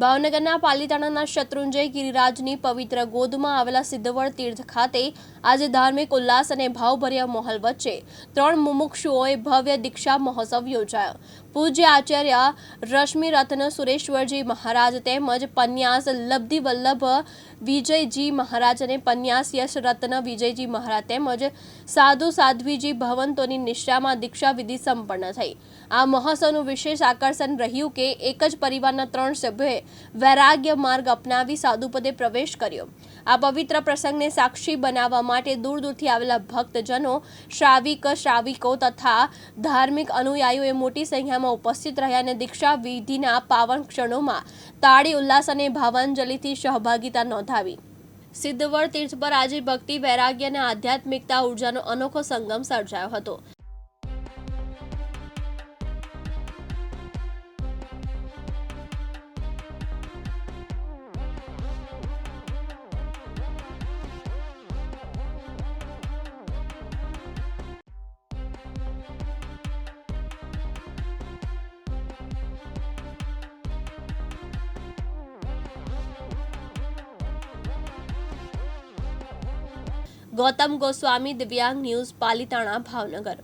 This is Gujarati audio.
ભાવનગરના પાલીતાણાના શત્રુંજય ગિરિરાજની પવિત્ર ગોદમાં આવેલા સિદ્ધવડ તીર્થ ખાતે આજે ધાર્મિક ઉલ્લાસ અને ભાવભર્યા માહોલ વચ્ચે ત્રણ મુમુક્ષુઓએ ભવ્ય દીક્ષા મહોત્સવ યોજાયો. પૂજ્ય આચાર્ય રશ્મિ રત્ન સુરેશ્વરજી મહારાજ તેમજ પન્યાસ લબ્ધિ વિજયજી મહારાજ અને પન્યાસ યશ રત્ન વિજયજી મહારાજ તેમજ સાધુ સાધ્વીજી ભવંતોની નિષ્ઠામાં દીક્ષા વિધિ સંપન્ન થઈ. આ મહોત્સવનું વિશેષ આકર્ષણ રહ્યું કે એક જ પરિવારના ત્રણ સભ્યોએ વૈરાગ્ય માર્ગ અપનાવી સાધુપદે પ્રવેશ કર્યો. આ પવિત્ર પ્રસંગને સાક્ષી બનાવવા માટે દૂર દૂરથી આવેલા ભક્તજનો શ્રાવિક, શ્રાવિકો તથા ધાર્મિક અનુયાયીઓએ મોટી સંખ્યામાં ઉપસ્થિત રહ્યા અને દીક્ષા વિધિના પાવન ક્ષણોમાં તાળી, ઉલ્લાસ અને ભાવાંજલિથી સહભાગિતા નોંધાવી. સિદ્ધવડ તીર્થ પર આજે ભક્તિ, વૈરાગ્ય અને આધ્યાત્મિકતા ઉર્જાનો અનોખો સંગમ સર્જાયો હતો. ગૌતમ ગોસ્વામી દિવ્યાંગ ન્યૂઝ પાલિતાણા ભાવનગર